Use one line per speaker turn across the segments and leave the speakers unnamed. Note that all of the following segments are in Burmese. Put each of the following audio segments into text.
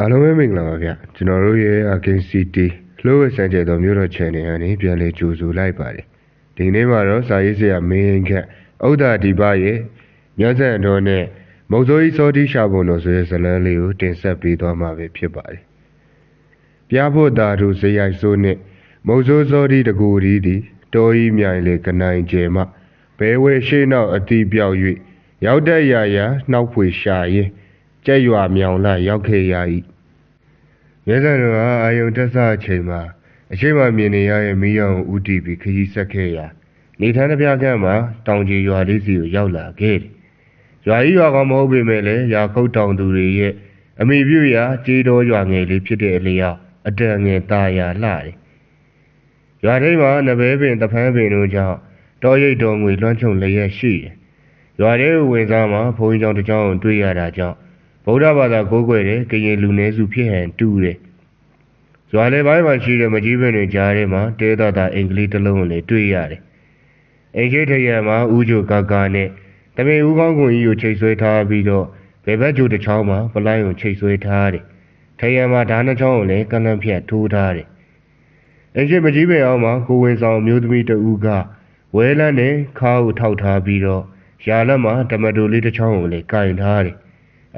အားလုံးပဲမင်္ဂလာပါဗျကျွန်တော်တို့ရဲ့ Arcane City လှုပ်ဝက်ဆန်းကျဲသောမြို့တော် channel ကနေပြန်လည်ကြိုဆိုလိုက်ပါတယ်ဒီနေ့မှာတော့စာရေးဆရာမင်းခက်ဥဒ္ဒါဒီပရဲ့မြတ်ဆန်တော်နဲ့မုံစိုးကြီးစောတိရှာပုံတော်ဆိုတဲ့ဇာတ်လမ်းလေးကိုတင်ဆက်ပေးသွားမှာပဲဖြစ်ပါတယ်ပြဖို့တာတို့ဇေယိုက်စိုးနဲ့မုံစိုးစောတိတကူဒီသည်တော်ဤမြိုင်လေကနိုင်ကျဲမှဘဲဝဲရှေးနောက်အတိပြောက်၍ရောက်တဲ့ရာရာနှောက်ဖွေရှာရင် ကြက်ရွာမြောင်လာရောက်ခဲ့ရ၏ရဲစံတော်ဟာအာယုံတက်ဆအချိန်မှာအချိန်မှမြင်နေရတဲ့မိရောင်ဦးတည်ပြီးခရီးဆက်ခဲ့ရာနေထန်းတစ်ပြားခန့်မှာတောင်ကြီးရွာလေးစီကိုရောက်လာခဲ့တယ်။ရွာကြီးရွာကောင်မဟုတ်ပေမဲ့လည်းရာခုတ်တောင်သူတွေရဲ့အမိပြုရာကြေးတော်ရွာငယ်လေးဖြစ်တဲ့အလျောက်အတန်ငယ်ตาရလှတယ်။ရွာထိပ်မှာနဘဲပင်တဖန်းပင်တို့ကြောင့်တော်ရိပ်တော်ငွေလွှမ်းခြုံလျက်ရှိတယ်။ရွာထဲဝင်စားမှာဘုန်းကြီးကျောင်းတစ်ကျောင်းကိုတွေ့ရတာကြောင့် ဗုဒ္ဓဘာသာကိုးကွယ်တဲ့ကရင်လူနည်းစုဖြစ်ဟန်တူတယ်။ရွာလေပိုင်းမှာရှိတဲ့မကြီးပင်တွေကြားထဲမှာတဲသားသားအင်္ဂလိပ်တစ်လုံးကိုလည်းတွေ့ရတယ်။အင်ကြီးထရံမှာဦးချိုကာကာနဲ့တမင်ဦးကောင်းကွန်ကြီးကိုချိတ်ဆွဲထားပြီးတော့ဘယ်ဘက်ကျိုတစ်ချောင်းမှာပလိုင်းကိုချိတ်ဆွဲထားတယ်။ထရံမှာဓာနှချောင်းကိုလည်းကလန့်ဖြတ်ထိုးထားတယ်။အင်ကြီးမကြီးပင်အောင်မှာကိုဝင်ဆောင်မျိုးသမီးတဦးကဝဲလန်းနဲ့ခါးကိုထောက်ထားပြီးတော့ရာလက်မှာတမတိုလေးတစ်ချောင်းကိုလည်းကင်ထားတယ်။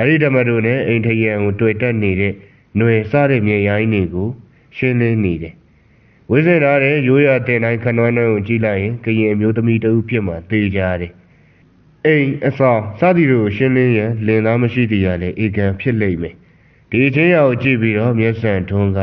အဲ့ဒီဓမ္မတို့နဲ့အိမ်ထရံကိုတွေ့တက်နေတဲ့ຫນွေစားတဲ့မြေရိုင်းတွေကိုရှင်းလင်းနေတယ်။ဝိဇ္ဇနာတဲ့ရိုးရတဲ့တိုင်းခဏွမ်းနှုံးကိုကြည့်လိုက်ရင်ကရင်အမျိုးသမီးတဦးဖြစ်မှသေကြတယ်။အိမ်အဆောင်စသည်တို့ရှင်းလင်းရန်လင်သားမရှိသေးရလဲအေကံဖြစ်လိမ့်မယ်။ဒီချင်းရာကိုကြည့်ပြီးတော့မျက်စံထွန်းက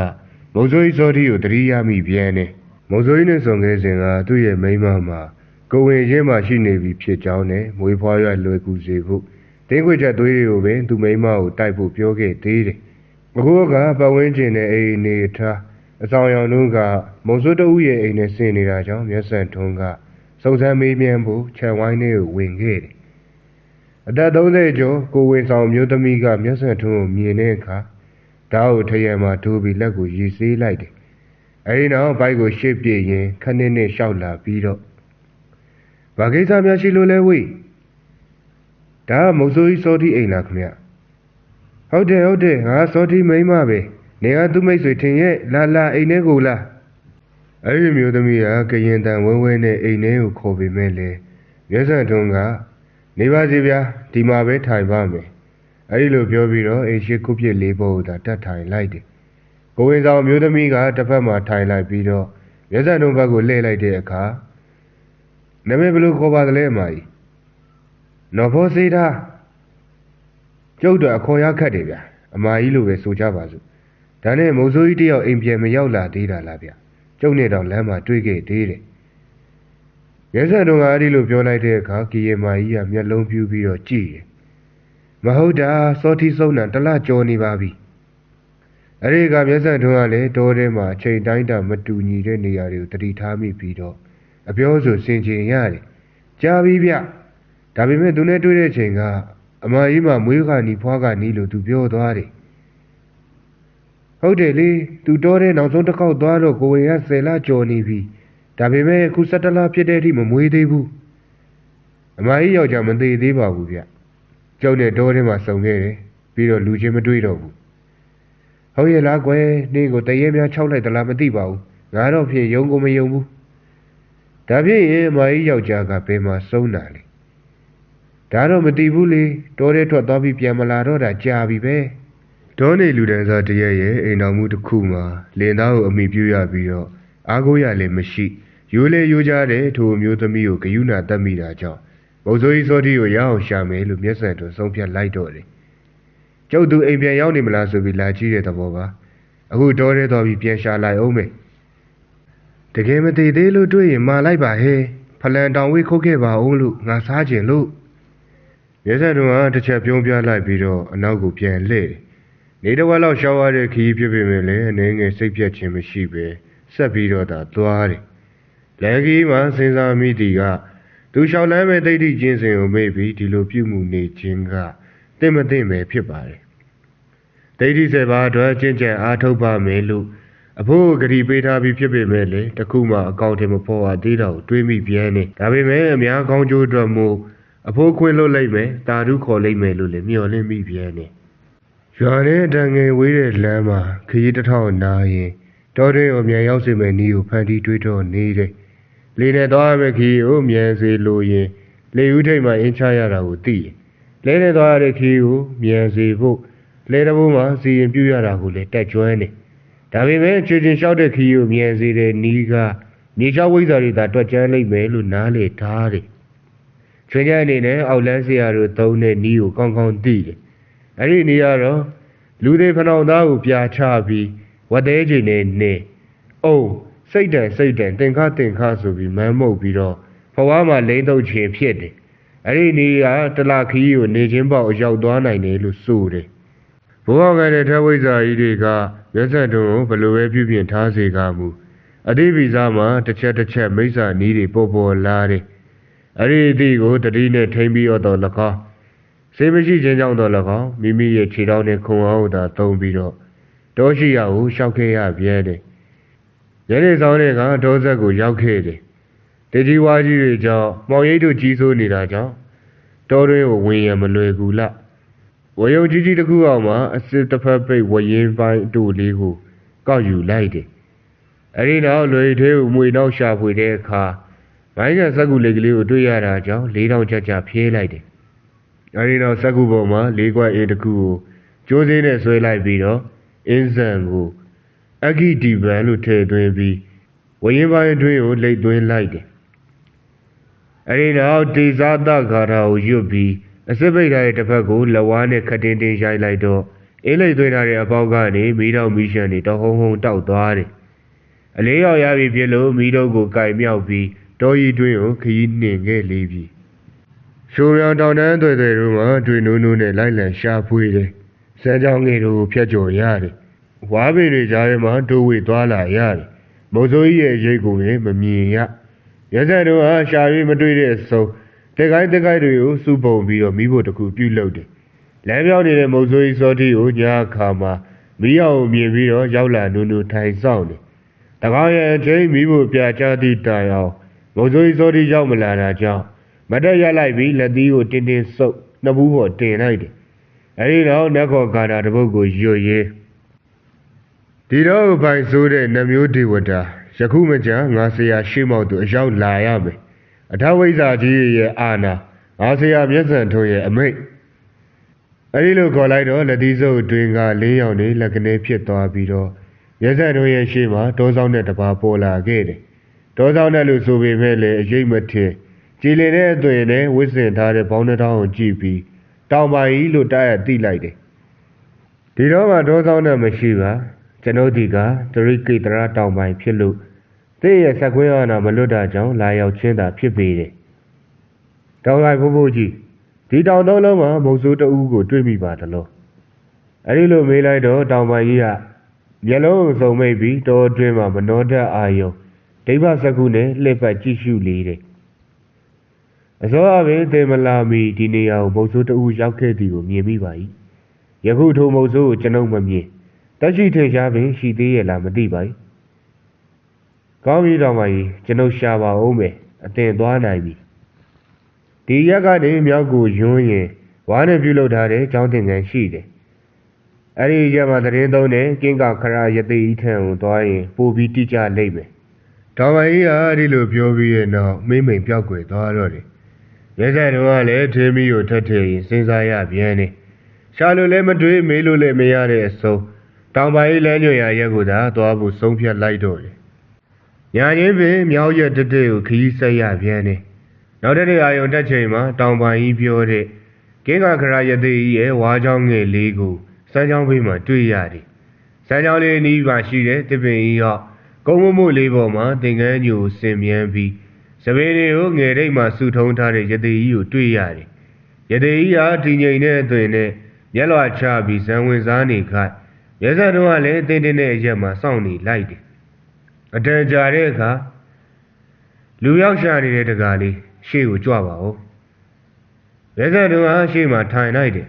မုံစိုးကြီးစောတိကိုတတိယမိပြန်တယ်။မုံစိုးကြီးနဲ့ဆောင်ခဲ့စဉ်ကသူ့ရဲ့မိန်းမမှာကိုဝင်ရင်းမှရှိနေပြီဖြစ်ကြောင်းနဲ့မွေးဖွားရလွယ်ကူစေဖို့ တင်းခွေချက်သွေးတွေကိုပင်သူမိမကိုတိုက်ဖို့ပြောခဲ့သေးတယ်။အခုကပတ်ဝန်းကျင်နဲ့အိမ်နေထားအဆောင်ရောင်တို့ကမုံစိုးတဦးရဲ့အိမ်နဲ့ဆင်နေတာကြောင့်မျက်စံထွန်းကစုံစမ်းမေးမြန်းဖို့ခြံဝိုင်းထဲကိုဝင်ခဲ့တယ်။အသက်30ကျော်ကိုဝင်ဆောင်မျိုးသမီးကမျက်စံထွန်းကိုမြင်တဲ့အခါဓာတ်ကိုထရံမှာထိုးပြီးလက်ကိုရေဆေးလိုက်တယ်။အဲဒီနောက်ဘိုက်ကိုရှေ့ပြေးရင်ခဏနဲ့ရှောက်လာပြီးတော့ဘာကိစ္စများရှိလို့လဲဝိ။ ဒါကမုတ်ဆိုးကြီးစောတိအိမ်လားခင်ဗျဟုတ်တယ်ဟုတ်တယ်ငါစောတိမိန်းမပဲနေကသူ့မိတ်ဆွေထင်ရဲ့လာလာအိမ်ထဲကိုလာအဲ့ဒီမျိုးသမီးကကရင်တန်ဝဲဝဲနဲ့အိမ်ထဲကိုခေါ်ပေမဲ့လေမျက်စံထုံးကနေပါစီဗျာဒီမှာပဲထိုင်ပါမယ်အဲ့ဒီလိုပြောပြီးတော့အိမ်ရှိခုပြစ်လေးပေါ်ကိုသာတတ်ထိုင်လိုက်တယ်ကိုဝင်ဆောင်မျိုးသမီးကတစ်ဖက်မှာထိုင်လိုက်ပြီးတော့မျက်စံထုံးဘက်ကိုလှည့်လိုက်တဲ့အခါနမေဘယ်လိုခေါ်ပါသလဲအမကြီး နော်ဖို့စေးတာကျုပ်တော့အခေါ်ရခတ်တယ်ဗျအမာကြီးလိုပဲဆိုကြပါစို့ဒါနဲ့မုံစိုးကြီးတယောက်အိမ်ပြန်မရောက်လာသေးတာလားဗျကျုပ်နဲ့တော့လမ်းမှာတွေ့ခဲ့သေးတယ်ရဲဆန်တော်ကအဲ့ဒီလိုပြောလိုက်တဲ့အခါကီယမာကြီးကမျက်လုံးပြူးပြီးတော့ကြည့်တယ်မဟုတ်တာစောတိဆုံးတာတလကြောနေပါပြီအဲ့ဒီကမျက်စံထွန်းကလည်းတောထဲမှာအချိန်တိုင်းတာမတူညီတဲ့နေရာတွေကိုတတိထားမိပြီးတော့အပြောဆိုစင်ချင်ရတယ်ကြားပြီဗျ ဒါပေမဲ့သူနဲ့တွေ့တဲ့ချိန်ကအမကြီးမှမွေးခါနီဖွားခါနီလို့သူပြောသွားတယ်ဟုတ်တယ်လေသူတော်တဲ့နောက်ဆုံးတစ်ခေါက်သွားတော့ကိုဝင်က10လကျော်နေပြီဒါပေမဲ့အခု17လဖြစ်တဲ့အထိမမွေးသေးဘူးအမကြီးယောက်ျားမသေးသေးပါဘူးဗျကျောင်းနဲ့တော်ထဲမှာစုံခဲ့တယ်ပြီးတော့လူချင်းမတွေ့တော့ဘူးဟုတ်ရဲ့လားကွယ်နေကိုတရေများခြောက်လိုက်သလားမသိပါဘူးငါတော့ဖြစ်ယုံကိုမယုံဘူးဒါဖြစ်ရင်အမကြီးယောက်ျားကဘယ်မှာစုံးတာလဲ ဒါတော့မတည်ဘူးလေတောထဲထွက်သွားပြီးပြန်မလာတော့တာကြာပြီပဲဒေါနေလူတန်းစားတရက်ရဲ့အိမ်တော်မှုတစ်ခုမှာလင်သားကိုအမိပြုရပြီးတော့အားကိုးရလည်းမရှိရိုးလေရိုးကြတဲ့ထိုအမျိုးသမီးကိုဂယုဏတတ်မိတာကြောင့်မုံစိုးကြီးစောတိကိုရအောင်ရှာမယ်လို့မျက်စံတော်ဆုံးဖြတ်လိုက်တော့တယ်ကျုပ်သူအိမ်ပြန်ရောက်နေမလားဆိုပြီးလာကြည့်တဲ့သဘောပါအခုတောထဲသွားပြီးပြန်ရှာလိုက်အောင်မယ်တကယ်မသေးသေးလို့တွေ့ရင်မာလိုက်ပါဟဲ့ဖလန်တောင်ဝေးခုတ်ခဲ့ပါအောင်လို့ငါစားခြင်းလို့ ရဲစံတော်ကတစ်ချက်ပြုံးပြလိုက်ပြီးတော့အနောက်ကိုပြန်လှည့်နေတဝက်လောက်ရှောက်ရတဲ့ခီးဖြစ်ပေမဲ့လည်းအနေငယ်စိတ်ပြတ်ခြင်းမရှိပဲဆက်ပြီးတော့သာသွားတယ်လန်ကီမှာစဉ်းစားမိသည်ကသူလျှောက်လန်းမဲ့တိတ်တိကျင်းစဉ်ကိုမေ့ပြီးဒီလိုပြုမှုနေခြင်းကတင့်မတင့်ပဲဖြစ်ပါတယ်ဒိဋ္ဌိစေပါအတွက်ကျင့်ကြံအားထုတ်ပါမယ်လို့အဖို့ဂရီပေးထားပြီးဖြစ်ပေမဲ့လေတခုမှအကောင့်ထဲမပေါ်ပါသေးတော့တွေးမိပြန်နေဒါပေမဲ့အများကောင်းကျိုးအတွက်မို့ အဖိုးခွင့်လွတ်လိုက်မယ်တာဓုခေါ်လိုက်မယ်လို့လည်းမျှော်လင့်မိပြန်တယ်ရရွာနဲ့တန်ငယ်ဝေးတဲ့လမ်းမှာခရီးတစ်ထောင်နာရင်တောတွင်းကိုမြန်ရောက်စေမယ့်နီးကိုဖန်တီးတွေးတော့နေတယ်။လေနဲ့သွားရမယ့်ခရီးကိုမြန်စေလိုရင်လေဦးထိပ်မှာအင်းချရတာကိုသိတယ်။လဲနဲ့သွားရတဲ့ခရီးကိုမြန်စေဖို့လဲတဘိုးမှာစီရင်ပြရတာကိုလည်းတက်ကျွမ်းတယ်။ဒါပေမဲ့ချွေချင်းလျှောက်တဲ့ခရီးကိုမြန်စေတဲ့နီးကမြေချောက်ဝိဇ္ဇာတွေသာတွက်ကျန်းလိုက်မယ်လို့နားလေထားတယ်။ ချွေချင်းအနေနဲ့အောက်လန်းစရာတို့သုံးတဲ့နီးကိုကောင်းကောင်းသိတယ်။အဲ့ဒီနီးကတော့လူတွေဖဏောင်သားကိုပြာချပြီးဝတ်သေးချိန်နဲ့နေအုံစိတ်တန်စိတ်တန်တင်ခါတင်ခါဆိုပြီးမမ်းမှုတ်ပြီးတော့ဘဝမှာလိမ့်တော့ခြင်းဖြစ်တယ်အဲ့ဒီနေကတလခီးကိုနေချင်းပေါက်ရောက်သွားနိုင်တယ်လို့ဆိုတယ်ဘဝကတဲ့ထဝိဇ္ဇာကြီးတွေကမျက်စက်တုံးကိုဘလို့ပဲပြုပြင်ထားစေကမူအတိပိစားမှာတစ်ချက်တစ်ချက်မိစ္ဆာနီးတွေပေါ်ပေါ်လာတယ် အဲ့ဒီအသည့်ကိုတတိနဲ့ထိမ့်ပြီးတော့၎င်းစေမရှိခြင်းကြောင့်တော့၎င်းမိမိရဲ့ခြေထောက်နဲ့ခုံအောင်သာသုံးပြီးတော့တောရှိရကိုရှောက်ခဲ့ရပြဲတယ်။ရဲနေဆောင်တဲ့ကဒေါဆက်ကိုရောက်ခဲ့တယ်။တေကြီးဝါကြီးတွေကြောင့်မောင်ရိပ်တို့ကြီးစိုးနေတာကြောင့်တောတွင်းကိုဝင်ရမလွယ်ကူလား။ဝရုံကြီးကြီးတစ်ခုအောင်မှာအစစ်တစ်ဖက်ပိတ်ဝရင်ပိုင်းအတူလေးကိုကောက်ယူလိုက်တယ်။အဲဒီနောက်လွယ်သေးကိုမွေနောက်ရှာဖွေတဲ့အခါ မိုင်းကစက်ကူလေးကလေးကိုတွေ့ရတာကြောင့်လေးတောင်ကြကြဖြဲလိုက်တယ်။အဲဒီနောက်စက်ကူပေါ်မှာလေးခွက်အေးတစ်ခုကိုကျိုးစင်းနဲ့ဆွဲလိုက်ပြီးတော့အင်းဆန်ကိုအဂိတီဗန်လို့ထည့်သွင်းပြီးဝရင်ပိုင်းအတွင်းကိုလိတ်သွင်းလိုက်တယ်။အဲဒီနောက်တေဇာတဂါထာကိုရွတ်ပြီးအစစ်ပိတ်ထားတဲ့တစ်ဖက်ကိုလက်ဝါးနဲ့ခတ်တင်းတင်းရိုက်လိုက်တော့အင်းလိတ်သွင်းထားတဲ့အပေါက်ကနေမီးတော့မီးရှန်တွေတဟုံဟုံတောက်သွားတယ်။အလေးရောက်ရပြီဖြစ်လို့မီးတော့ကိုကင်မြောက်ပြီး တောကြီးတွင်းကိုခရီးနှင်ခဲ့လေပြီ။ရှိုးမြောင်တောင်တန်းတွေတွေတို့မှာတွေ့နိုးနိုးနဲ့လိုက်လံရှာဖွေတယ်။စမ်းကြောင်းငယ်တို့ကိုဖျက်ကျော်ရတယ်။ဝါးပင်တွေကြားထဲမှာတိုးဝေသွားလာရတယ်။မုံစိုးကြီးရဲ့ရိတ်ကိုလည်းမမြင်ရ။ရဆက်တို့ဟာရှာ၍မတွေ့တဲ့အစုံတက်ကိုင်းတက်ကိုင်းတွေကိုစုပုံပြီးတော့မိဖို့တခုပြုတ်လုပ်တယ်။လမ်းပြောင်းနေတဲ့မုံစိုးကြီးစောတိကိုညာခါမှာမိအောင်မြင်ပြီးတော့ရောက်လာနုံနုံထိုင်ဆောင်တယ်။တကောင်းရဲ့အချိန်မိဖို့ပြချသည့်တိုင်အောင် မုံစိုးကြီးစောတိရောက်မလာတာကြောင့်မတက်ရလိုက်ပြီးလက်သီးကိုတင်းတင်းဆုပ်နှစ်ဘူးပေါ်တင်လိုက်တယ်။အဲဒီတော့နတ်ခေါ်ကာတာတစ်ပုဒ်ကိုရွတ်ရေးဒီတော့ပိုင်ဆိုးတဲ့နမျိုးဒေဝတာယခုမကြငါဆရာရှေ့မောက်သူအရောက်လာရမယ်အထဝိဇ္ဇာကြီးရဲ့အာနာငါဆရာမျက်စံထိုးရဲ့အမိတ်အဲဒီလိုခေါ်လိုက်တော့လက်သီးစုပ်တွင်ကလင်းရောင်နေလက်ကနေဖြစ်သွားပြီးတော့မျက်စံထိုးရဲ့ရှေ့မှာတောဆောင်တဲ့တပါပေါ်လာခဲ့တယ် တောဆောင်တဲ့လို့ဆိုပေမဲ့လည်းအရေးမထင်ကြည်လင်တဲ့အသွင်နဲ့ဝစ်စင်ထားတဲ့ဘောင်းနှထောင်းကိုကြည့်ပြီးတောင်ပါကြီးလို့တားရသိလိုက်တယ်ဒီတော့မှတောဆောင်တဲ့မရှိပါကျွန်ုပ်ဒီကတရိကိတရတောင်ပိုင်းဖြစ်လို့သိရဲ့ဆက်ခွေးရနာမလွတ်တာကြောင့်လာရောက်ချင်းတာဖြစ်ပေတယ်။တောင်လိုက်ဖို့ဖို့ကြီးဒီတောင်သုံးလုံးမှာမုံစိုးတအူးကိုတွေ့မိပါသလား။အဲဒီလိုမေးလိုက်တော့တောင်ပိုင်းကြီးကမျက်လုံးစုံမိတ်ပြီးတောအတွင်းမှာမနှောတတ်အာယုံ ဒိဗ္ဗစကုနဲ့လှည့်ပတ်ကြည့်ရှုလေတယ်။အစောအပင်သေမလာမီဒီနေရာကိုမုံစိုးတအူးရောက်ခဲ့သည်ကိုမြင်မိပါ၏။ယခုထိုမုံစိုးကိုကျွန်ုပ်မမြင်။တက်ရှိထင်ရှားပင်ရှိသေးရဲ့လားမသိပါဘူး။ကောင်းပြီတော်မကြီးကျွန်ုပ်ရှာပါဦးမယ်အတင်သွားနိုင်ပြီ။ဒီရက်ကနေမြောက်ကိုယွန်းရင်ဝါနဲ့ပြုလုပ်ထားတဲ့ကျောင်းတင်ကန်ရှိတယ်။အဲ့ဒီရက်မှာသတင်းသုံးတဲ့ကင်းကခရယသိဤထံကိုသွားရင်ပိုပြီးတိကျလိမ့်မယ်။ တော်မကြီးကအဲ့ဒီလိုပြောပြီးရဲ့နောက်မိမ့်မိန်ပြောက်ွယ်သွားတော့တယ်။ရဲဆက်တော့ကလည်းထင်းမီကိုထက်ထည့်ရင်စဉ်းစားရပြန်တယ်။ရှာလို့လည်းမတွေ့မေးလို့လည်းမရတဲ့အစုံတောင်ပိုင်းလမ်းညွှန်ရာရက်ကိုသာသွားဖို့ဆုံးဖြတ်လိုက်တော့တယ်။ညာချင်းပင်မြောက်ရက်တက်တဲ့ကိုခရီးဆက်ရပြန်တယ်။နောက်တဲ့အာယုံတက်ချိန်မှာတောင်ပိုင်းကြီးပြောတဲ့ကင်းကခရယသိရဲ့ဝါးချောင်းငယ်လေးကိုစမ်းချောင်းဘေးမှာတွေ့ရတယ်။စမ်းချောင်းလေးနီးပါရှိတဲ့တစ်ပင်ကြီးဟော့ကု န်းမမို့လေးပေါ်မှာသင်္ကန်းညိုဆင်မြန်းပြီးစပင်းတွေကိုငယ်တိတ်မှာစုထုံးထားတဲ့ယသိကြီးကိုတွေ့ရတယ်။ယသိကြီးဟာဒီငိမ်တဲ့အသွင်နဲ့မျက်လွှာချပြီးဇံဝင်စားနေခိုက်ရဲစက်တို့ကလည်းတင်းတင်းနဲ့အရက်မှာစောင့်နေလိုက်တယ်အတန်ကြာတဲ့အခါလူရောက်ရှာနေတဲ့တကားလေးရှေ့ကိုကြွပါဦးရဲစက်တို့ကရှေ့မှာထိုင်လိုက်တယ်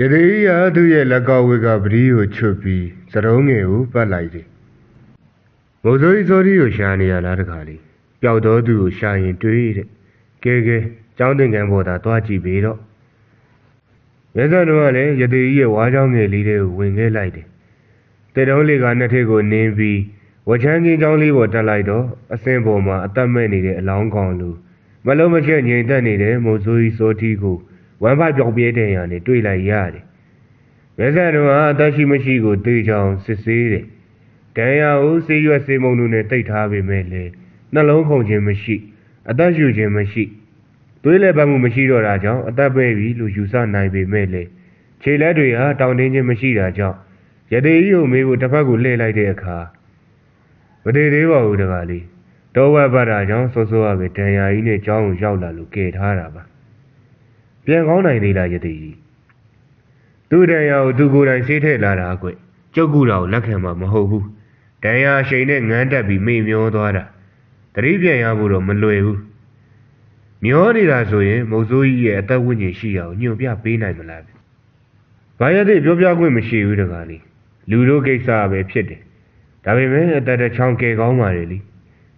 ရသေးရသူ့ရဲ့လက်ကောက်ဝေကပတိကိုချွတ်ပြီးစတုံးငယ်ကိုပတ်လိုက်တယ် မိုးစိုးကြီးစိုးကြီးကိုရှာနေရလားတကားလေးပျောက်တော်သူကိုရှာရင်တွေးတဲ့ကဲကဲကျောင်းသင်္ကန်းပေါ်သာတွားကြည့်ပေတော့ဝရဲစံတော်ကလည်းရသေးကြီးရဲ့ဝါးချောင်းငယ်လေးတွေကိုဝင်ခဲ့လိုက်တယ်တဲ့တုံးလေးကနှစ်ထစ်ကိုနင်းပြီးဝချမ်းကြီးချောင်းလေးပေါ်တက်လိုက်တော့အစင်ပေါ်မှာအသက်မဲ့နေတဲ့အလောင်းကောင်လူမလုံးမချက်ငြိမ်သက်နေတဲ့မုံဆိုးကြီးစောတီကိုဝမ်းပိုက်ပြောင်ပြဲတဲ့ရံနဲ့တွေ့လိုက်ရတယ်ရဲစံတော်ကအသက်ရှိမရှိကိုသိချောင်စစ်ဆေးတယ် တန်ရာကိုစေးရွက်စေးမုံတို့နဲ့တိတ်ထားပေမဲ့လေနှလုံးခုန်ခြင်းမရှိ အသက်ရှူခြင်းမရှိသွေးလည်းပတ်မှုမရှိတော့တာကြောင့်အသက်ပဲပြီလို့ယူဆနိုင်ပေမဲ့လေခြေလက်တွေဟာတောင်းတင်းခြင်းမရှိတာကြောင့်ရသေးကြီးကိုမေးဖို့တစ်ဖက်ကိုလှည့်လိုက်တဲ့အခါမတည်သေးပါဘူးတကားလေးတောဝက်ပတ်တာကြောင့်စောစောကပဲတန်ရာကြီးနဲ့ကြောင်းကိုရောက်လာလို့ကယ်ထားတာပါပြန်ကောင်းနိုင်သေးလားရသေးကြီးသူ့တန်ရာကိုသူကိုယ်တိုင်ဆေးထည့်လာတာကွကျုပ်ကူတာကိုလက်ခံမှာမဟုတ်ဘူး တန်ရာရှိန်နဲ့ငန်းတက်ပြီးမိမျောသွားတာတတိပြန်ရဖို့တော့မလွယ်ဘူးမျောနေတာဆိုရင်မုတ်ဆိုးကြီးရဲ့အသက်ဝိညာဉ်ရှိအောင်ညွန်ပြပေးနိုင်မလားဘာရတဲ့ပြောပြခွင့်မရှိဘူးတကားလေးလူတို့ကိစ္စပဲဖြစ်တယ်ဒါပေမဲ့အသက်တစ်ချောင်းကဲကောင်းပါလေလी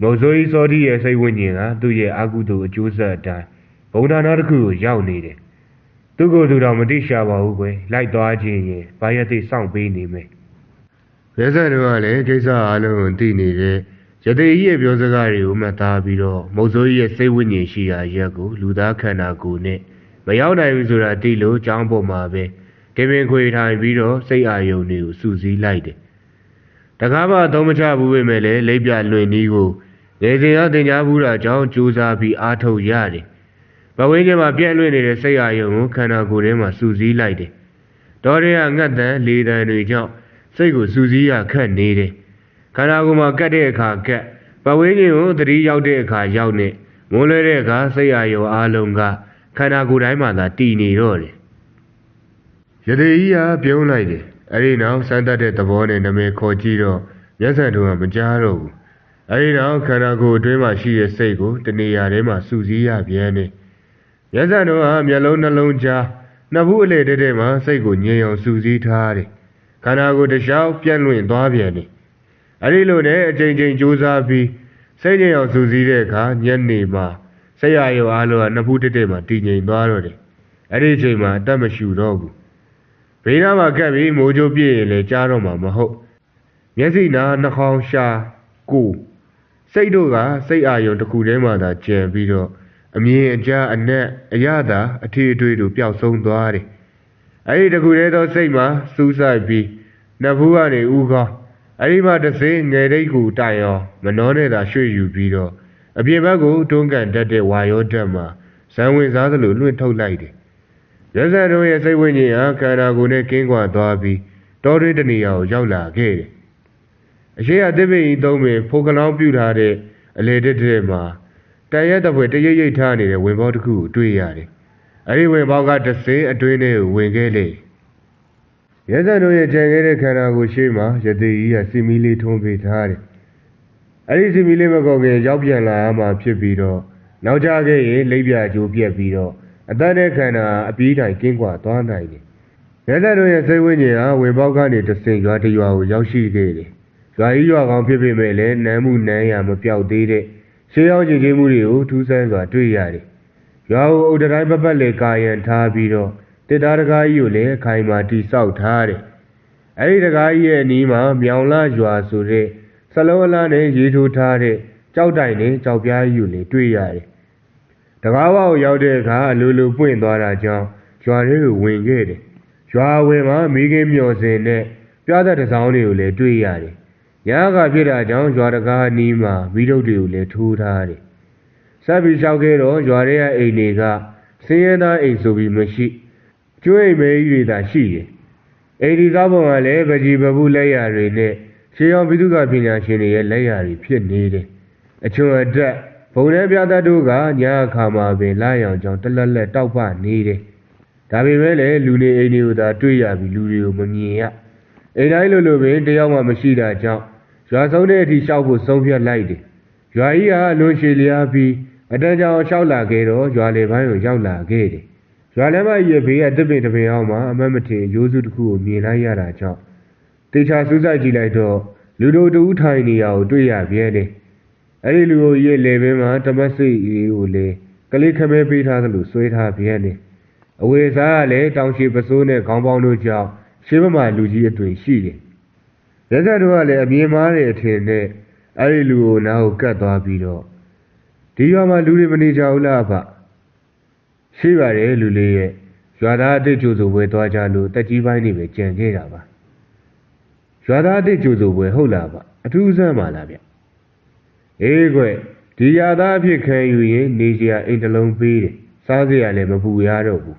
မုတ်ဆိုးကြီးစောတိရဲ့စိတ်ဝိညာဉ်ကသူ့ရဲ့အာကုသိုလ်အကျိုးဆက်အတိုင်းဘုံဒါနာတစ်ခုကိုရောက်နေတယ်သူ့ကိုယ်သူတော်မတိရှာပါဘူးကွယ်လိုက်သွားခြင်းရင်ဘာရတဲ့စောင့်ပေးနေမယ် ရဲစံတို့ကလည်းကိစ္စအလုံးကိုသိနေတဲ့ရသေးကြီးရဲ့ပြောစကားတွေကိုမှတ်သားပြီးတော့မုတ်ဆိုးကြီးရဲ့စိတ်ဝိညာဉ်ရှိရာရက်ကိုလူသားခန္ဓာကိုယ်နဲ့မရောက်နိုင်ဘူးဆိုတာသိလို့ကြောင်းပေါ်မှာပဲကေပင်ခွေထိုင်ပြီးတော့စိတ်အာယုံတွေကိုစူးစီးလိုက်တယ်တကားမသုံးမချဘူးပဲမဲ့လေလိပ်ပြလွင်နီးကိုလေစင်ရတင် जा ဘူးတာကြောင့်ကြိုးစားပြီးအားထုတ်ရတယ်ဘဝင်းကျမှာပြက်လွင့်နေတဲ့စိတ်အာယုံကိုခန္ဓာကိုယ်ထဲမှာစူးစီးလိုက်တယ်ဒေါ်ရဲကငတ်တန်လေတန်တွေကြောင့် စိတ်ကိုစူးစီးရခက်နေတယ်ခန္ဓာကိုယ်မှာကတ်တဲ့အခါကတ်ပဝင်းကြီးကိုသတိရောက်တဲ့အခါရောက်နေမွန်းလဲတဲ့အခါစိတ်အာရုံအားလုံးကခန္ဓာကိုယ်တိုင်းမှာသာတည်နေတော့တယ်ရသေးကြီးကပြုံးလိုက်တယ်အဲ့ဒီနောက်စမ်းတတ်တဲ့သဘောနဲ့နာမည်ခေါ်ကြည့်တော့မျက်စံတို့ကမကြားတော့ဘူးအဲ့ဒီနောက်ခန္ဓာကိုယ်အတွင်းမှာရှိတဲ့စိတ်ကိုတနေရာထဲမှာစူးစီးရပြန်နေမျက်စံတို့ကမျက်လုံးနှလုံးကြားနှစ်ဘူးအလေတဲ့တဲ့မှာစိတ်ကိုငြိမ်အောင်စူးစီးထားတယ်ခ န္ဓာကိုယ်တစ်လျှောက်ပြန့်လွင့်သွားပြန်တယ်အဲ့ဒီလိုနဲ့အချိန်ချင်းကြိုးစားပြီးစိတ်ငြိမ်အောင်စူးစီးတဲ့အခါညနေမှာစိတ်ရရုံအားလုံးကနှစ်ဖူးတက်တက်မှာတည်ငြိမ်သွားတော့တယ်အဲ့ဒီအချိန်မှာအသက်မရှူတော့ဘူးဘေးနားမှာကပ်ပြီးမိုးကြိုးပြည့်ရင်လည်းကြားတော့မှာမဟုတ်မျက်စိနာနှာခေါင်းရှာကိုစိတ်တို့ကစိတ်အာရုံတစ်ခုတည်းမှသာကျန်ပြီးတော့အမြင်အကြားအနက်အရသာအထီးအထွေးတို့ပျောက်ဆုံးသွားတယ်အဲ့ဒီတစ်ခုတည်းသောစိတ်မှာစူးစိုက်ပြီး နှစ်ဖူးကနေဥကောင်းအဲ့ဒီမှာတစ်စင်းငယ်တိတ်ကိုတိုင်အောင်မနှောနဲ့သာရွှေ့ယူပြီးတော့အပြင်ဘက်ကိုတွန်းကန်တတ်တဲ့ဝါရောဓာတ်မှာဇံဝင်စားသလိုလွှင့်ထုတ်လိုက်တယ်။ရဇန်တို့ရဲ့စိတ်ဝိညာဉ်ဟာခန္ဓာကိုယ်နဲ့ကင်းကွာသွားပြီးတောတွင်းတနေရာကိုရောက်လာခဲ့တယ်။အရှိအသစ်ပင်ကြီးသုံးပင်ဖိုကလောင်းပြူထားတဲ့အလေတက်တဲ့မှာတန်ရက်တပွဲတရိပ်ရိပ်ထားနေတဲ့ဝင်ပေါတစ်ခုကိုတွေ့ရတယ်။အဲဒီဝင်ပေါကတစင်းအတွင်းထဲကိုဝင်ခဲ့လေ။ ရဲဇန်တို့ရဲ့ကြံခဲ့တဲ့ခန္ဓာကိုယ်ရှိမှယသိကြီးကစီမီလေးထုံးပေးထားတယ်။အဲ့ဒီစီမီလေးမကောက်ခင်ရောက်ပြန်လာမှဖြစ်ပြီးတော့နောက်ကြခဲ့ရင်လိပ်ပြကျိုးပြက်ပြီးတော့အသက်တဲ့ခန္ဓာအပြီးတိုင်ကင်းကွာသွားနိုင်တယ်။ရဲဇန်တို့ရဲ့စိတ်ဝိညာဉ်ဟာဝင်ပေါက်ကနေတဆင်ရွာတရွာကိုရောက်ရှိခဲ့တယ်။ရွာကြီးရွာကောင်ဖြစ်ပေမဲ့လည်းနမ်းမှုနမ်းရမပြောက်သေးတဲ့ရှေးရောက်ကြည်ကြီးမှုတွေကိုထူးဆန်းစွာတွေ့ရတယ်။ရွာကိုအုတ်တိုင်းပတ်ပတ်လေကာယံထားပြီးတော့ တစ်သားတကားကြီးကိုလည်းခိုင်မာတိဆောက်ထားတယ်။အဲဒီတကားကြီးရဲ့အနီးမှာမြောင်လာရွာဆိုတဲ့စလုံးအလားနဲ့ရေးထိုးထားတဲ့ကြောက်တိုင်နဲ့ကြောက်ပြားကြီးကိုလည်းတွေ့ရတယ်။တကားဝကိုရောက်တဲ့အခါအလိုလိုပွင့်သွားတာကြောင့်ရွာထဲကိုဝင်ခဲ့တယ်။ရွာဝင်မှာမိခင်မျော်စင်နဲ့ပြားသက်တစောင်းတွေကိုလည်းတွေ့ရတယ်။ညကဖြစ်တာကြောင့်ရွာတကားအနီးမှာမိတို့တွေကိုလည်းထိုးထားတယ်။ဆက်ပြီးလျှောက်ခဲ့တော့ရွာထဲကအိမ်တွေကစင်းရဲသားအိမ်ဆိုပြီးမရှိ။ ကျွေးမဲကြီးတွေသာရှိတယ်။အိဒီကားပေါ်မှာလည်းပကြီးပပုလက်ရာတွေနဲ့ရှေးအောင်ပိသုကပညာရှင်တွေရဲ့လက်ရာတွေဖြစ်နေတယ်။အချွန်အတက်ဘုံထဲပြသတ်တို့ကညာအခါမှာပင်လာရောင်ကြောင်တလက်လက်တောက်ပနေတယ်။ဒါပေမဲ့လည်းလူနေအိမ်တွေကိုသာတွေ့ရပြီးလူတွေကိုမမြင်ရ။အိမ်တိုင်းလိုလိုပင်တယောက်မှမရှိတာကြောင့်ရွာဆုံးတဲ့အထိရှောက်ဖို့ဆုံးဖြတ်လိုက်တယ်။ရွာကြီးကအလွန်ရှည်လျားပြီးအတန်းကြောင်လျှောက်လာခဲ့တော့ရွာလေပိုင်းကိုရောက်လာခဲ့တယ် ရွာလမ်းမကြီးရဲ့ဘေးကတစ်ပင်တစ်ပင်အောင်မှာအမတ်မထင်ရိုးစုတစ်ခုကိုမြင်လိုက်ရတာကြောင့်တေချာစူးစိုက်ကြည့်လိုက်တော့လူတို့တူထိုင်နေရကိုတွေ့ရပြဲတယ်။အဲ့ဒီလူကိုရဲ့လေဘင်းမှာတမတ်စိတ်လေးကိုလေကလေးခမဲပေးထားသလိုဆွဲထားပြဲတယ်အဝေစားကလည်းတောင်ချီပစိုးနဲ့ခေါင်းပေါင်းတို့ကြောင့်ရှင်းမမာလူကြီးအသွင်ရှိတယ်။ရက်ဆက်တို့ကလည်းအမြင်မားတဲ့အထင်နဲ့အဲ့ဒီလူကိုနားကိုကတ်သွားပြီးတော့ဒီရွာမှာလူတွေမနေကြဘူးလားဖ ရှိပါတယ်လူလေးရဲ့ရွာသားအစ်စ်ကျိုးစုပွဲသွားကြလို့တက်ကြီးပိုင်းနေပဲကြံခဲ့တာပါရွာသားအစ်စ်ကျိုးစုပွဲဟုတ်လားဗျအထူးဆန်းပါလားဗျအေးကွဒီရွာသားအဖြစ်ခံယူရင်နေစရာအိမ်တစ်လုံးပေးတယ်စားစရာလည်းမပူရတော့ဘူး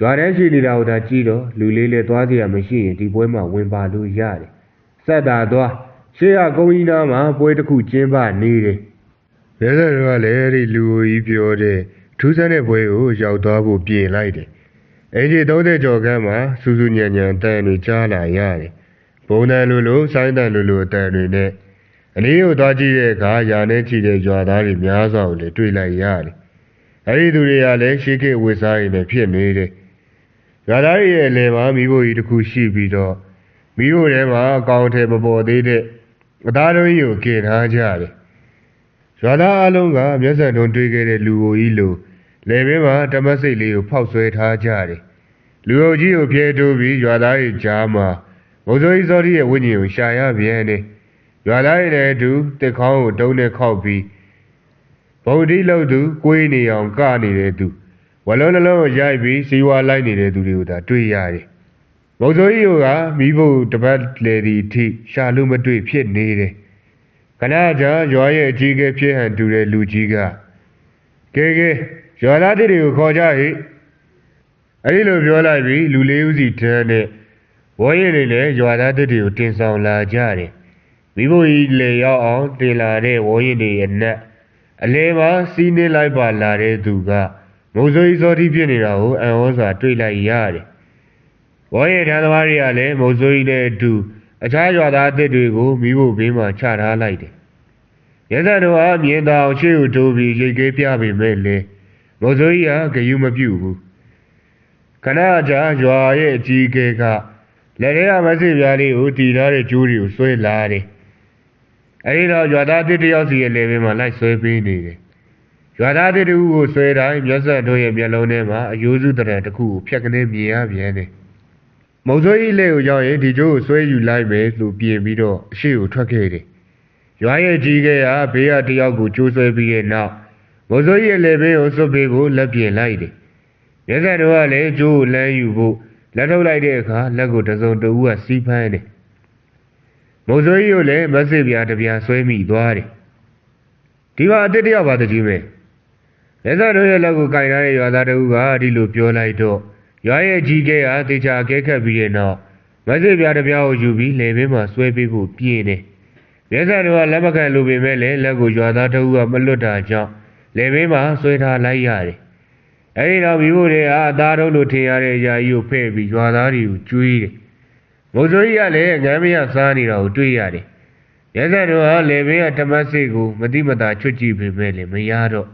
ရွာထဲရှိနေတာဟိုဒါကြည့်တော့လူလေးလည်းသွားစရာမရှိရင်ဒီပွဲမှာဝင်ပါလို့ရတယ်ဆက်တာသွားရှေ့ကကုန်းကြီးနားမှာပွဲတစ်ခုကျင်းပနေတယ်ရဲစက်တော့ကလည်းအဲ့ဒီလူကြီးပြောတဲ့ ထူးဆန်းတဲ့ပွဲကိုရောက်သွားဖို့ပြင်လိုက်တယ်အင်ဂျီ30ကျော်ခန်းမှာစူးစူးညံ့ညံ့တန်တွေကြားလာရတယ်ဘုံတန်လိုလိုဆိုင်းတန်လိုလိုအတန်တွေနဲ့အလေးကိုသွားကြည့်တဲ့အခါယာနဲ့ချီတဲ့ရွာသားတွေများစွာကိုလည်းတွေ့လိုက်ရတယ်အဲ့ဒီသူတွေကလည်းရှေးခေတ်ဝစ်စားရည်နဲ့ဖြစ်နေတယ်ရွာသားတွေရဲ့အလယ်မှာမိဖို့ကြီးတစ်ခုရှိပြီးတော့မိဖို့ထဲမှာအကောင်ထဲမပေါ်သေးတဲ့အသားတော်ကြီးကိုကင်ထားကြတယ် ရွာသားအလုံးကမျက်စံတွန်းတွေးခဲ့တဲ့လူကိုကြီးလိုလေဘင်းမှာတမတ်စိတ်လေးကိုဖောက်ဆွဲထားကြတယ်လူအုပ်ကြီးကိုဖျဲတိုးပြီးရွာသားရဲ့ကြားမှာဘုဇိုးကြီးစောတိရဲ့ဝိညာဉ်ကိုရှာရပြန်တယ်ရွာသားရဲ့လည်းအတူတစ်ခေါင်းကိုတုံးနဲ့ခောက်ပြီးဗုဒ္ဓိလောက်သူကိုေးနေအောင်ကနေတဲ့သူဝလုံးနှလုံးကိုရိုက်ပြီးစီဝါလိုက်နေတဲ့သူတွေကိုသာတွေ့ရတယ်ဘုဇိုးကြီးကမိဖို့တပတ်လေဒီအထိရှာလို့မတွေ့ဖြစ်နေတယ် ခဏကြာရွာရဲ့အကြီးကဲဖြစ်ဟန်တူတဲ့လူကြီးကကဲကဲရွာသားတွေကိုခေါ်ကြဟိအဲ့ဒီလိုပြောလိုက်ပြီးလူလေးဦးစီတန်းနဲ့ဝေါ်ရည်တွေလည်းရွာသားတွေကိုတင်ဆောင်လာကြတယ်မိဖို့ကြီးလေရောက်အောင်တင်လာတဲ့ဝေါ်ရည်တွေရဲ့နက်အလဲမှာစီးနေလိုက်ပါလာတဲ့သူကမုံစိုးကြီးစောတိဖြစ်နေတာကိုအံ့ဩစွာတွေ့လိုက်ရတယ်ဝေါ်ရည်ထမ်းသမားတွေကလည်းမုံစိုးကြီးနဲ့အတူ အခြားရွာသားအစ်တွေကိုမိဖို့ဘေးမှာချထားလိုက်တယ်ရဲဇက်တို့ဟာမြင်သာအောင်ရှေ့ကိုတိုးပြီးရိတ်ကေးပြပေမဲ့လေမိုးစိုးကြီးကဂယုမပြုတ်ဘူးခဏကြာရွာရဲ့အကြီးကဲကလက်ထဲကမစစ်ပြားလေးကိုတီထားတဲ့ကျိုးတွေကိုဆွဲလာတယ်အဲဒီတော့ရွာသားတစ်တယောက်စီရဲ့လေဘင်းမှာလိုက်ဆွဲပေးနေတယ်ရွာသားတစ်တူကိုဆွဲတိုင်းမျက်စက်တို့ရဲ့မျက်လုံးထဲမှာအယိုးစုတရံတစ်ခုကိုဖြတ်ကနေမြင်ရပြန်တယ် မုံစိုးကြီးလက်ကိုရောက်ရင်ဒီကျိုးကိုဆွဲယူလိုက်မယ်လို့ပြင်ပြီးတော့အရှိကိုထွက်ခဲ့တယ်ရွာရဲ့ကြီးကဲကဘေးကတယောက်ကိုကျိုးဆွဲပြီးရဲ့နောက်မိုးစိုးရဲ့လေဘေးကိုစွပ်ပေးဖို့လက်ပြင်လိုက်တယ်။ရဲဆက်တို့ကလည်းကျိုးကိုလမ်းယူဖို့လက်ထုတ်လိုက်တဲ့အခါလက်ကိုတစုံတဦးကစီးဖမ်းတယ်။မိုးစိုးကြီးကိုလည်းမက်ဆေ့ပြားတစ်ပြားဆွဲမိသွားတယ်။ဒီမှာအစ်တယောက်ပါတကြီးပဲ။ရဲဆက်တို့ရဲ့လက်ကိုကင်ထားတဲ့ရွာသားတဦးကဒီလိုပြောလိုက်တော့ ရွာရဲ့ကြီးကဲကတေချာအကဲခတ်ပြီးတဲ့နောက်မက်ဆေ့ပြားတစ်ပြားကိုယူပြီးလေဘင်းမှာဆွဲပေးဖို့ပြင်းတယ်။ရဲဆက်တို့ကလက်မခံလိုပေမဲ့လည်းလက်ကိုရွာသားတဦးကမလွတ်တာကြောင့်လေဘေးမှာဆွဲထားလိုက်ရတယ်။အဲဒီတော့မိဖို့တွေကအသားတုံးလို့ထင်ရတဲ့အရာကြီးကိုဖဲ့ပြီးရွာသားတွေကိုကျွေးတယ်။မိုးစိုးကြီးကလည်းငမ်းမရစားနေတာကိုတွေ့ရတယ်။ရဲစက်တို့ကလေဘေးကဓမ္မစိတ်ကိုမတိမတာချွတ်ကြည့်ပေမဲ့လည်းမရတော့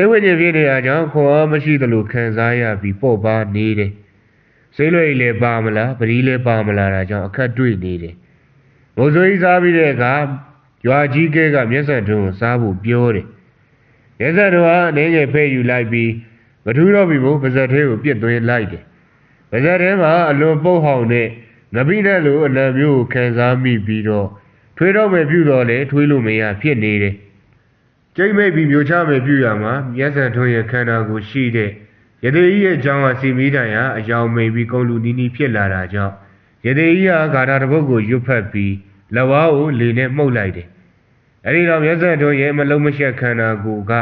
စိတ်ဝိညာဉ်ဖြစ်နေတာကြောင့်ခွန်အားမရှိသလိုခံစားရပြီးပေါ့ပါနေတယ်။စိတ်လွယ်လည်းပါမလားပတိလည်းပါမလားဒါကြောင့်အခက်တွေ့နေတယ်။မိုးစိုးကြီးစားပြီးတဲ့အခါရွာကြီးကဲကမျက်စံတွန်းကိုစားဖို့ပြောတယ်။ရဲဇက်တို့ဟာအနေငယ်ဖဲ့ယူလိုက်ပြီးမထူးတော့ပြီမို့ပါဇက်သေးကိုပြစ်သွင်းလိုက်တယ်။ပါဇက်ထဲမှာအလွန်ပုတ်ဟောင်တဲ့ငပိနဲ့လိုအနံမျိုးကိုခံစားမိပြီးတော့ထွေးတော့မယ်ပြုတော့လေထွေးလို့မရဖြစ်နေတယ်။ ကျိမ့်မိတ်ပြီးမျိုးချမယ်ပြုရမှာမျက်စံထွန်းရဲ့ခန္ဓာကိုရှိတဲ့ရသေးကြီးရဲ့အကြောင်းကစီမီတိုင်ဟာအယောင်မိန်ပြီးကုန်းလူနီးနီးဖြစ်လာတာကြောင့်ရသေးကြီးဟာဂါထာတစ်ပုဒ်ကိုရွတ်ဖက်ပြီးလက်ဝါးကိုလေနဲ့မှုတ်လိုက်တယ်။အဲဒီတော့မျက်စံတို့ရဲ့မလုံးမရှက်ခန္ဓာကိုယ်က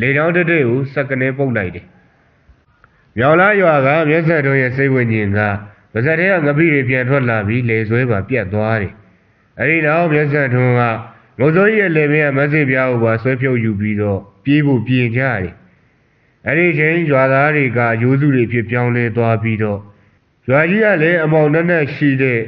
လေတောင်းတတဲ့ကိုစက်ကနေပုတ်လိုက်တယ်။မြောင်လာရွာကမျက်စံတို့ရဲ့စိတ်ဝိညာဉ်ကပါဇက်တဲ့ကငပိတွေပြန်ထွက်လာပြီးလေဆွဲပါပြတ်သွားတယ်။အဲဒီတော့မျက်စံထွန်းက ငုံစိုးရဲ့လေပင်ကမက်ဆေ့ပြားကိုပါဆွဲဖြုတ်ယူပြီးတော့ပြေးဖို့ပြင်ကြတယ်။အဲဒီချိန်ရွာသားတွေကရိုးစုတွေဖြစ်ပြောင်းလဲသွားပြီးတော့ရွာကြီးကလည်းအမောင်နဲ့နဲ့ရှိတဲ့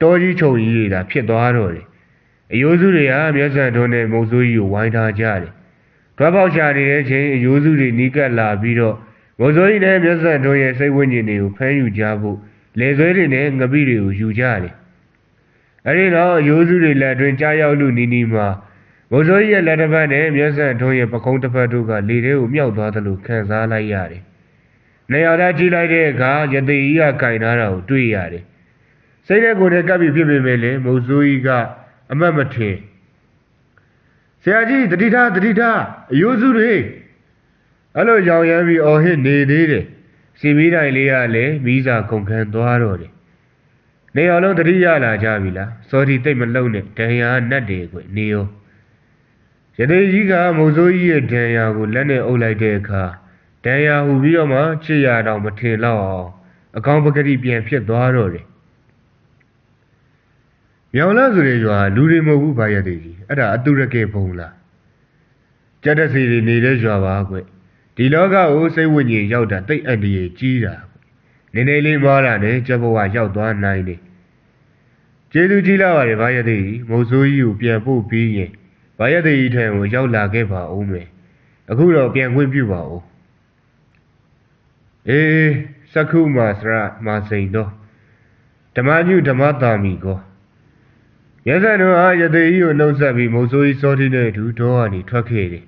တောကြီးခြုံကြီးတွေသာဖြစ်သွားတော့တယ်။အယိုးစုတွေကမျက်စံထွန်းနဲ့မုံစိုးကြီးကိုဝိုင်းထားကြတယ်။တွားပေါက်ချနေတဲ့ချိန်အယိုးစုတွေနီးကပ်လာပြီးတော့မုံစိုးကြီးနဲ့မျက်စံထွန်းရဲ့စိတ်ဝိညာဉ်တွေကိုဖမ်းယူကြဖို့လေဆွဲတွေနဲ့ငပိတွေကိုယူကြတယ်။ အဲဒီတော့အယိုးစုတွေလက်တွင်ကြားရောက်လူနီးနီးမှာမုံစိုးကြီးရဲ့လက်တစ်ဖက်နဲ့မျက်စံထွန်းရဲ့ပကုံးတစ်ဖက်တို့ကလေထဲကိုမြောက်သွားသလိုခံစားလိုက်ရတယ်။နေရာသားကြည့်လိုက်တဲ့အခါယသိကြီးကကင်ထားတာကိုတွေ့ရတယ်စိတ်နဲ့ကိုယ်နဲ့ကပ်ပြီးဖြစ်ပေမဲ့လည်းမုတ်ဆိုးကြီးကအမတ်မထင်ဆရာကြီးတတိထားတတိထားအယိုးစုတွေအဲ့လိုရောင်ရမ်းပြီးအော်ဟစ်နေသေးတယ်စီမီးတိုင်လေးကလည်းမိစာကုန်ခံသွားတော့တယ် နေအောင်လုံးတတိရလာကြပြီလားစော်ဒီတိတ်မလုံနဲ့ဒံယာနတ်တွေကွနေရောယသိကြီးကမုတ်ဆိုးကြီးရဲ့ဒံယာကိုလက်နဲ့အုပ်လိုက်တဲ့အခါဒံယာဟူပြီးတော့မှချစ်ရတော့မထင်တော့အောင်အကောင်းပကတိပြန်ဖြစ်သွားတော့တယ်မြောင်လာဆိုတဲ့ရွာလူတွေမဟုတ်ဘူးဗာရသေးကြီးအဲ့ဒါအတုရကေဘုံလားကြက်တစီတွေနေတဲ့ရွာပါကွဒီလောကကိုစိတ်ဝိညာဉ်ရောက်တာတိတ်အန္တရာယ်ကြီးတာ နည်းနည်းလေးမားတာနဲ့ကျက်ဘဝရောက်သွားနိုင်တယ်ကျေးဇူးကြီးလာပါတယ်ဗာရသေးကြီးမုတ်ဆိုးကြီးကိုပြန်ပို့ပြီးရင်ဗာရသေးကြီးထံကိုရောက်လာခဲ့ပါဦးမယ်အခုတော့ပြန်ခွင့်ပြုပါဦးအေးစက္ခုမာစရမာစိန်တော်ဓမ္မညုဓမ္မတာမီကောရဇန်တို့အားယသိကြီးကိုနှုတ်ဆက်ပြီးမုတ်ဆိုးကြီးစောတိနဲ့အတူတော့ကနေထွက်ခဲ့တယ်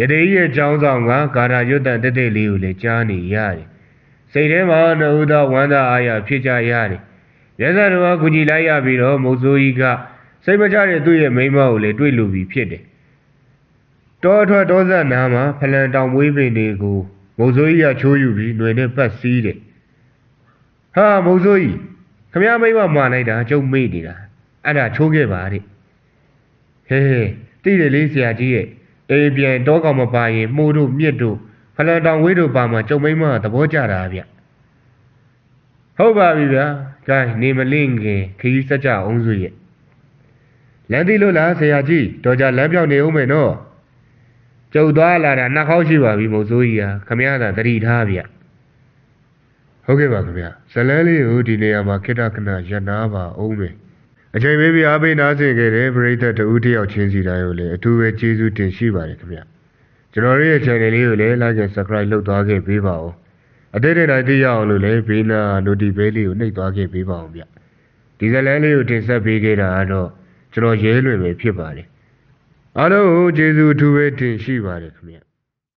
ယသိကြီးရဲ့ကြောင်းဆောင်ကဂါရာရွတ်တန်တက်တက်လေးကိုလည်းကြားနေရတယ် စိတ်ထဲမှာနှုတ်သောဝမ်းသာအားရဖြစ်ကြရတယ်ရဇန်တို့ကကူညီလိုက်ရပြီးတော့မုတ်ဆိုးကြီးကစိတ်မကြတဲ့သူ့ရဲ့မိန်းမကိုလည်းတွေ့လူပြီးဖြစ်တယ်တောအထွက်တောဆက်နားမှာဖလန်တောင်မွေးပင်တွေကိုမုတ်ဆိုးကြီးကချိုးယူပြီးຫນွေနဲ့ပတ်စည်းတယ်ဟာမုတ်ဆိုးကြီးခမရမိန်းမမှာလိုက်တာကျုပ်မေ့နေတာအဲ့ဒါချိုးခဲ့ပါတဲ့ဟဲဟဲတိတယ်လေးဆရာကြီးရဲ့အေးပြန်တောကောင်မပါရင်မှုတို့မြစ်တို့ ဖလန်တောင်ဝေးတို့ပါမှာကျုပ်မိန်းမသဘောကျတာဗျဟုတ်ပါပြီဗျာဂိုင်းနေမလင့်ခင်ခကြီးစက်ကြအောင်စုရဲ့လမ်းတိလို့လားဆရာကြီးတော်ကြလမ်းပြောင်းနေဦးမယ်နော်ကျုပ်သွားလာတာနှစ်ခေါက်ရှိပါပြီမုတ်ဆိုးကြီးဟာခမရသာတတိထားဗျဟုတ်ကဲ့ပါခင်ဗျဇလန်းလေးကိုဒီနေရာမှာခိတ္တခဏရနာပါအောင်မယ်အချိန်ပေးပြီးအားပေးနားဆင်ခဲ့တဲ့ပရိသတ်တဦးတယောက်ချင်းစီတိုင်းကိုလည်းအထူးပဲကျေးဇူးတင်ရှိပါတယ်ခင်ဗျ ကျွန်တော်ရဲ့ channel လေးကိုလည်း like and subscribe လုပ်သွားခဲ့ပေးပါဦးအတိတ်တိုင်းသိရအောင်လို့လည်းဘေးနာ notification လေးကိုနှိပ်သွားခဲ့ပေးပါအောင်ဗျဒီဇလန်းလေးကိုတင်ဆက်ပေးခဲ့တာကတော့ကျွန်တော်ရဲလွင်ပဲဖြစ်ပါတယ်အားလုံးကိုကျေးဇူးအထူးပဲတင်ရှိပါတယ်ခင်ဗျ